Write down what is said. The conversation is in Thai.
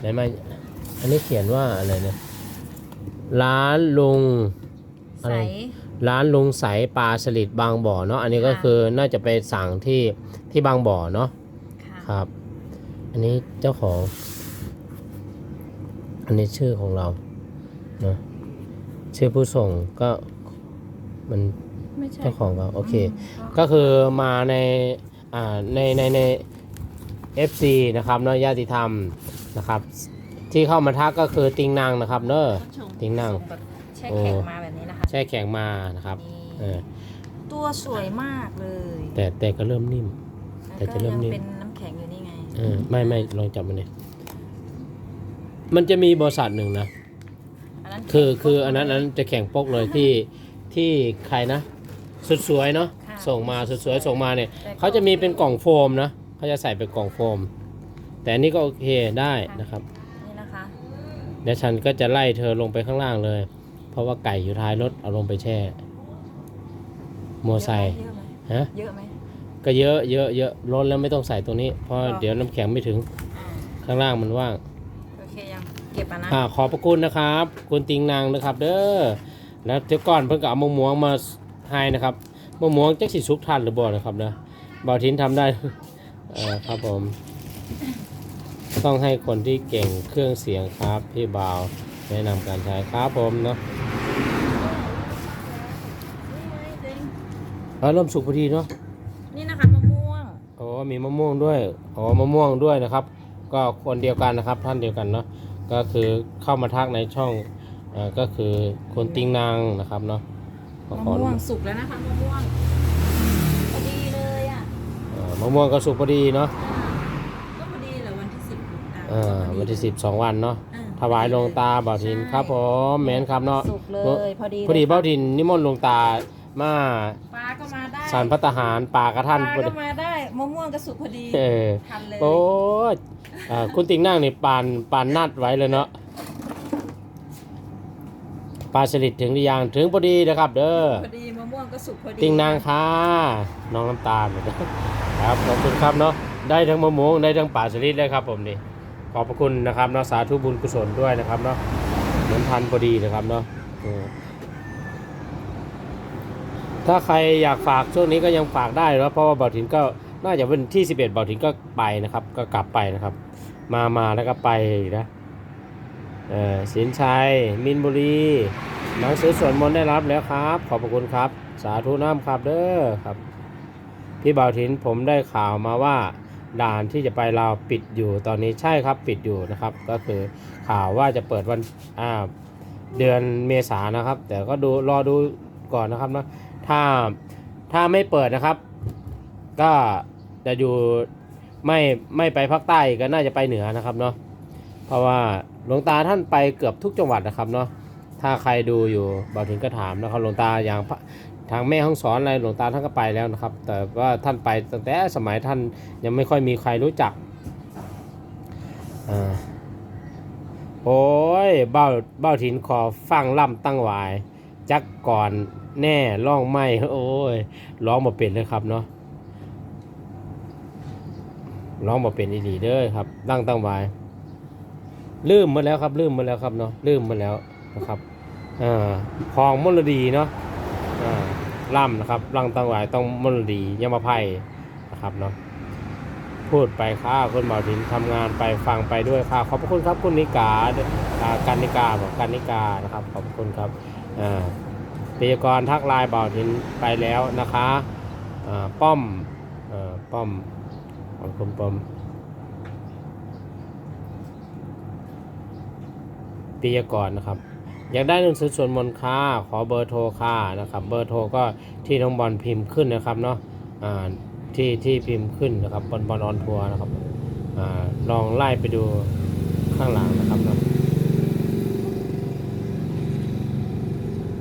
ไหนมาอันนี้เขียนว่าอะไรเนี่ยร้านลุงอะใส ไรร้านลุงใสปลาสลิดบางบ่อเนาะอันนี้ก็ค่ะ คือน่าจะไปสั่งที่ที่บางบ่อเนาะค่ะครับ อันนี้เจ้าของ อันนี้ชื่อของเราเนาะชื่อผู้ส่งก็มัน ไม่ใช่ เจ้าของเราโอเค ม ก็คือมาในอ่าในในใน FC นะครับเนาะญาติธรรม นะครับ ที่เข้ามาทักก็คือติงนางนะครับเนอะเขาชงติ้งนั่งส่แบบแช่แข็งมาแบบนี้นะคะแช่แข็งมานะครับเอนี่อตัวสวยมากเลย แต่แต่ก็เริ่มนิ่ม แต่จะเริ่มแล้วก็นิ่ยังมเป็นน้ำแข็งอยู่นี่ไงเออไม่ไม่ลองจับมันเนี่ยมันจะมีบริษัทหนึ่งนะอันนั้นคือแข็งคืออันนั้นอันนั้นจะแข่งปกเลยที่ที่ใครนะสุดสวยเนาะค่ะส่งมาสุดสวยส่งมาเนี่ยแต่ก็เขาจะมีเป็นกล่องโฟมนะเขาจะใส่เป็นกล่องโฟม แต่อันนี้ก็โอเคได้นะครับ นี่นะคะเดี๋ยวฉันก็จะไล่เธอลงไปข้างล่างเลย เพราะว่าไก่อยู่ท้ายรถเอาลงไปแช่โมอไซค์เยอะไหมฮะเยอะไหมก็เยอะเยอะเยอะล้นแล้วไม่ต้องใส่ตัวนี้ เพราะอ๋อเดี๋ยวน้ำแข็งไม่ถึงอ่าข้างล่างมันว่างโอเคยังเก็บอะนะอ่าขอบพระคุณนะครับ คุณติงนางนะครับ เด้อแล้วเดี๋ยวก่อนเพิ่งก็เอามะม่วงมาให้นะครับมะม่วงจักสิซุกทันหรือบ่นะครับนะบ่าวทินทำได้เออครับผม ต้องให้คนที่เก่งเครื่องเสียงครับพี่บ่าวแนะนำการใช้ครับผมเนาะเออเริ่มสุกพอดีเนาะนี่นะคะมะม่วงอ๋อมีมะม่วงด้วยอ๋อมะม่วงด้วยนะครับ ก็คนเดียวกันนะครับท่านเดียวกันเนาะก็คือเข้ามาทักในช่องเอ่อก็คือคนติงนางนะครับเนาะก็มะขอม่วงสุกแล้วนะคะมะม่วงพอดีเลยอะเอ่อมะม่วงก็สุกพอดีเนาะ ก็พอดีเลยวันที่สิบ เอ่อวันที่สิบสองวันเนาะอ่ถวายหลวงตาบ่าวทินครับผมแมนครับเนาะสุกเลยพอดีพอดีเลยบ่าวทินนิมนต์หลวงตามาปลาก็มาได้สารพัตหารป่ากระปท่านลาพอดีก็มาได้มะม่วงก็สุกพอดีเออทันเลยโอ้ยเอ่อคุณติงนางนี่ปานปานนัดไว้เลยเนาะปลาสลิดถึงหรือยังถึงพอดีนะครับ เด้อ พอดีมะม่วงก็สุกพอดีติงนางค่ะน้องน้ำตาลครับขอบคุณครับเนาะได้ทั้งมะม่วงได้ทั้งป่าสลิดเลยครับผมนี่ ขอบพระคุณนะครับเนาะสาธุบุญกุศลด้วยนะครับเนาะเหมือนทันพอดีนะครับเนาะถ้าใครอยากฝากช่วงนี้ก็ยังฝากได้แล้วเพราะว่าบ่าวถินก็น่าจะเป็นที่ 11บ่าวถินก็ไปนะครับ ก็กลับไปนะครับ มามาแล้วก็ไปนะเออสินชัย มินบุรีหนังสือสวดมนได้รับแล้วครับ ขอบพระคุณครับ สาธุน้ำครับเด้อครับ พี่บ่าวถินผมได้ข่าวมาว่า ด่านที่จะไปลาวปิดอยู่ตอนนี้ใช่ครับปิดอยู่นะครับ ก็คือข่าวว่าจะเปิดวันอ่าเดือนเมษานะครับ แต่ก็ดูรอดูก่อนนะครับเนาะถ้าถ้าไม่เปิดนะครับ ก็จะอยู่ไม่ไม่ไปภาคใต้ก็น่าจะไปเหนือนะครับเนาะเพราะว่าหลวงตาท่านไปเกือบทุกจังหวัดนะครับเนาะ ถ้าใครดูอยู่บ่าวถินก็ถามนะครับหลวงตาอย่างทางแม่ห้องสอนอะไรหลวงตาท่านก็ไปแล้วนะครับ แต่ว่าท่านไปตั้งแต่สมัยท่านยังไม่ค่อยมีใครรู้จักอ่าโอ้ยเบ้าเบ้าถินขอฟังล่ำตั้งหวาย จักก่อนแน่ร้องไม่โอ้ยร้องมาเป็นเลยครับเนาะร้องมาเป็นอีหลีเด้อครับตั้งตั้งหวายลืมมาแล้วครับลืมมาแล้วครับเนาะลืมมาแล้ว นะครับอ่าคลองมลดีเนาะอ่าล่ำนะครับร่างตังหวายต้องมลดียมไพ่นะครับเนาะพูดไปค่าคุณบาวถินทำงานไปฟังไปด้วยค่ะขอบคุณครับคุณนิกาการนิกาบอกการนิกานะครับ ขอบคุณครับอ่าปิยกรทักไลน์บ่าวินไปแล้วนะคะอ่าป้อมอ่อป้อมขอบคุณป้อมปิยกรนะครับ อยากได้หนังสือส่วนมนต์ค่าขอเบอร์โทรค่านะครับ เบอร์โทรก็ที่น้องบอลพิมพ์ขึ้นนะครับเนาะอ่าที่ที่พิมพ์ขึ้นนะครับบอลบอลออนทัวร์นะครับอาลองไล่ไปดูข้างหลังนะครับเนาะ